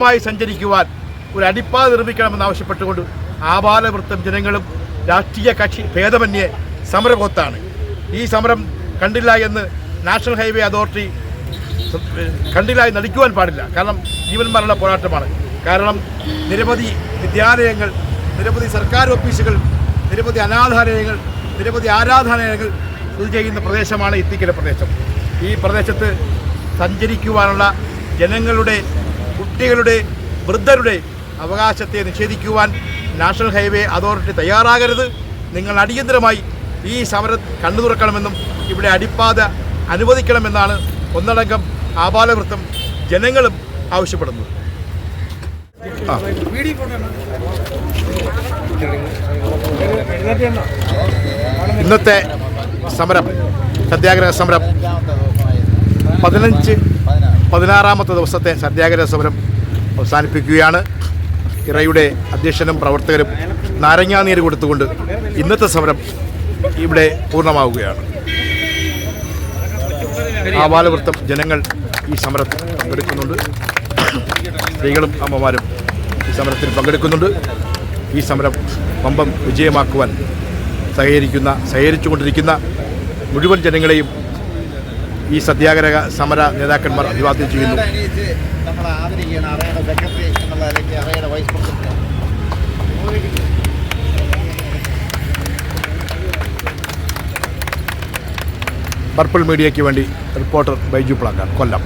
മായി സഞ്ചരിക്കുവാൻ ഒരു അടിപ്പാത നിർമ്മിക്കണമെന്ന് ആവശ്യപ്പെട്ടുകൊണ്ട് ആപാലവൃത്തം ജനങ്ങളും രാഷ്ട്രീയ കക്ഷി ഭേദമന്യേ സമരപോത്താണ് ഈ സമരം കണ്ടില്ല എന്ന് നാഷണൽ ഹൈവേ അതോറിറ്റി കണ്ടില്ല എന്ന് നടിക്കുവാൻ പാടില്ല. കാരണം ജീവന്മാരുടെ പോരാട്ടമാണ്. കാരണം നിരവധി വിദ്യാലയങ്ങൾ നിരവധി സർക്കാർ ഓഫീസുകൾ നിരവധി അനാഥാലയങ്ങൾ നിരവധി ആരാധനാലയങ്ങൾ സ്ഥിതി ചെയ്യുന്ന പ്രദേശമാണ് ഇത്തിക്കര പ്രദേശം. ഈ പ്രദേശത്ത് സഞ്ചരിക്കുവാനുള്ള ജനങ്ങളുടെ കുട്ടികളുടെ വൃദ്ധരുടെ അവകാശത്തെ നിഷേധിക്കുവാൻ നാഷണൽ ഹൈവേ അതോറിറ്റി തയ്യാറാകരുത്. നിങ്ങൾ അടിയന്തരമായി ഈ സമരം കണ്ണു തുറക്കണമെന്നും ഇവിടെ അടിപ്പാത അനുവദിക്കണമെന്നാണ് ഒന്നടങ്കം ആപാലവൃത്തം ജനങ്ങളും ആവശ്യപ്പെടുന്നത്. ഇന്നത്തെ സമരം സത്യാഗ്രഹ സമരം. പതിനഞ്ച് പതിനാറാമത്തെ ദിവസത്തെ സത്യാഗ്രഹ സമരം അവസാനിപ്പിക്കുകയാണ്. ഇറയുടെ അധ്യക്ഷനും പ്രവർത്തകരും നാരങ്ങാനീര് കൊടുത്തുകൊണ്ട് ഇന്നത്തെ സമരം ഇവിടെ പൂർണമാവുകയാണ്. ആവാലവൃത്തം ജനങ്ങൾ ഈ സമരത്തിൽ പങ്കെടുക്കുന്നുണ്ട്. സ്ത്രീകളും അമ്മമാരും ഈ സമരത്തിൽ പങ്കെടുക്കുന്നുണ്ട്. ഈ സമരം പമ്പം വിജയമാക്കുവാൻ സഹകരിക്കുന്ന സഹകരിച്ചുകൊണ്ടിരിക്കുന്ന മുഴുവൻ ജനങ്ങളെയും ഈ സത്യാഗ്രഹ സമര നേതാക്കന്മാർ അഭിവാദ്യം ചെയ്യുന്നു. പർപ്പിൾ മീഡിയയ്ക്ക് വേണ്ടി റിപ്പോർട്ടർ ബൈജു പ്ലാക്കാർ കൊല്ലം.